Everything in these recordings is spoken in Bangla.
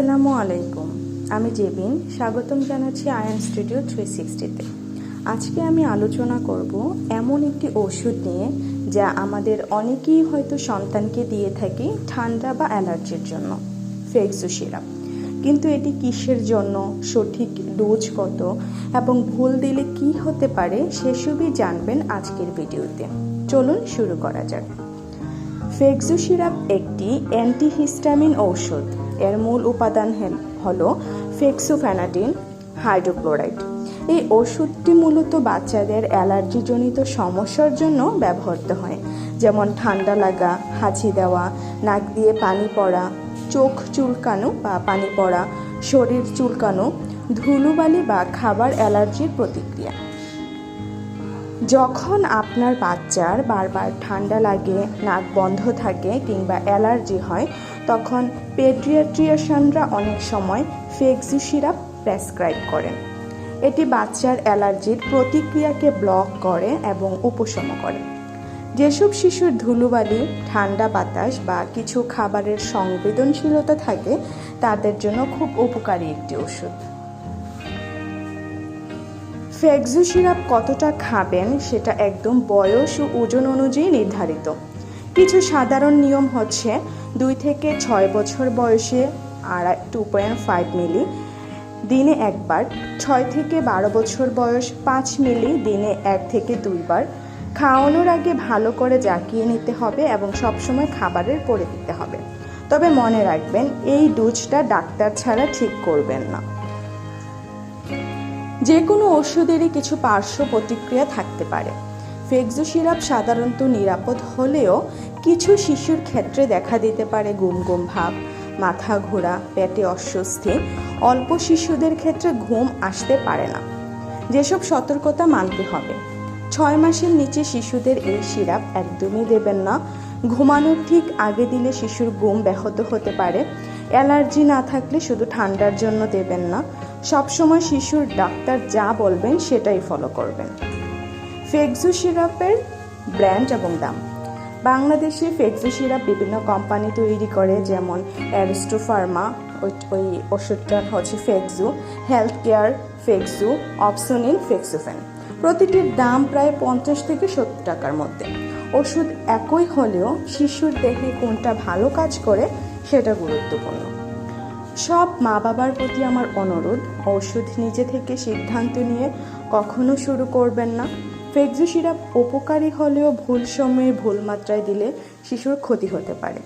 আসসালামু আলাইকুম। আমি জেবিন, স্বাগতম জানাচ্ছি আয়ন স্টুডিও থ্রি সিক্সটিতে আজকে আমি আলোচনা করব এমন একটি ওষুধ নিয়ে যা আমাদের অনেকেই হয়তো সন্তানকে দিয়ে থাকি ঠান্ডা বা অ্যালার্জির জন্য ফেক্সু সিরাপ। কিন্তু এটি কিসের জন্য, সঠিক ডোজ কত, এবং ভুল দিলে কি হতে পারে সেসবই জানবেন আজকের ভিডিওতে। চলুন শুরু করা যাক। ফেক্সু সিরাপ একটি অ্যান্টিহিস্টামিন ঔষধ। এর মূল উপাদান হেল- ফেক্সুফ্যানাডিন হাইড্রোক্লোরাইড। এই ওষুধটি মূলত বাচ্চাদের অ্যালার্জিজনিত সমস্যার জন্য ব্যবহৃত হয়। যেমন ঠান্ডা লাগা, হাঁচি দেওয়া, নাক দিয়ে পানি পড়া, চোখ চুলকানো বা পানি পড়া, শরীর চুলকানো, ধুলোবালি বা খাবার অ্যালার্জির প্রতিক্রিয়া। যখন আপনার বাচ্চার বারবার ঠান্ডা লাগে, নাক বন্ধ থাকে কিংবা অ্যালার্জি হয় তখন পেডিয়াট্রিয়াশনরা অনেক সময় ফেক্সি সিরাপ প্রেসক্রাইব করেন। এটি বাচ্চার অ্যালার্জির প্রতিক্রিয়াকে ব্লক করে এবং উপশম করে। যেসব শিশুর ধুলোবালি, ঠান্ডা বাতাস বা কিছু খাবারের সংবেদনশীলতা থাকে, তাদের জন্য খুব উপকারী একটি ওষুধ। ফেক্সু সিরাপ কতটা খাবেন সেটা একদম বয়স ও ওজন অনুযায়ী নির্ধারিত। কিছু সাধারণ নিয়ম হচ্ছে দুই থেকে ছয় বছর বয়সে আর টু পয়েন্ট ফাইভ মিলি, দিনে একবার। ছয় থেকে বারো বছর বয়স, পাঁচ মিলি, দিনে এক থেকে দুইবার। খাওয়ানোর আগে ভালো করে জাকিয়ে নিতে হবে এবং সবসময় খাবারের পরে দিতে হবে। তবে মনে রাখবেন, এই ডোজটা ডাক্তার ছাড়া ঠিক করবেন না। যে কোনো ওষুধেরই কিছু পার্শ্ব প্রতিক্রিয়া থাকতে পারে। ফেক্সো সিরাপ সাধারণত নিরাপদ হলেও কিছু শিশুর ক্ষেত্রে দেখা দিতে পারে গুম গুম ভাব, মাথা ঘোরা, পেটে অস্বস্তি, অল্প শিশুদের ক্ষেত্রে ঘুম আসতে পারে না। যেসব সতর্কতা মানতে হবে। ছয় মাসের নিচে শিশুদের এই সিরাপ একদমই দেবেন না। ঘুমানোর ঠিক আগে দিলে শিশুর ঘুম ব্যাহত হতে পারে। অ্যালার্জি না থাকলে শুধু ঠান্ডার জন্য দেবেন না। সবসময় শিশুর ডাক্তার যা বলবেন সেটাই ফলো করবেন। ফেক্সু সিরাপের ব্র্যান্ড এবং দাম। বাংলাদেশে ফেক্সু সিরাপ বিভিন্ন কোম্পানি তৈরি করে, যেমন অ্যারিস্টো ফার্মা, ওই ওষুধটার হচ্ছে Fexo health care Fexo Opsonin Fexofen প্রতিটির দাম প্রায় পঞ্চাশ থেকে সত্তর টাকার মধ্যে। ওষুধ একই হলেও শিশুর দেহে কোনটা ভালো কাজ করে সেটা গুরুত্বপূর্ণ। সব মা বাবার প্রতি আমার অনুরোধ, ওষুধ নিজে থেকে সিদ্ধান্ত নিয়ে কখনো শুরু করবেন না। ফেক্সু সিরাপ উপকারী হলেও ভুল সময়ে ভুল মাত্রায় দিলে শিশুর ক্ষতি হতে পারে।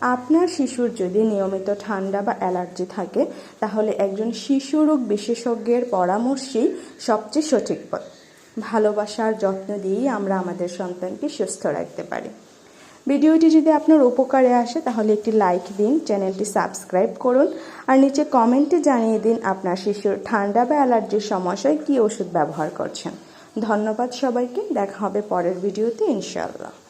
আপনার শিশুর যদি নিয়মিত ঠান্ডা বা অ্যালার্জি থাকে, তাহলে একজন শিশু রোগ বিশেষজ্ঞের পরামর্শই সবচেয়ে সঠিক পথ। ভালোবাসার যত্ন দিয়েই আমরা আমাদের সন্তানকে সুস্থ রাখতে পারি। ভিডিওটি যদি আপনার উপকারে আসে, তাহলে একটি লাইক দিন, চ্যানেলটি সাবস্ক্রাইব করুন, আর নিচে কমেন্টে জানিয়ে দিন আপনার শিশুর ঠান্ডা বা অ্যালার্জির সমস্যায় কী ওষুধ ব্যবহার করছেন। ধন্যবাদ সবাইকে। দেখা হবে পরের ভিডিওতে ইনশাআল্লাহ।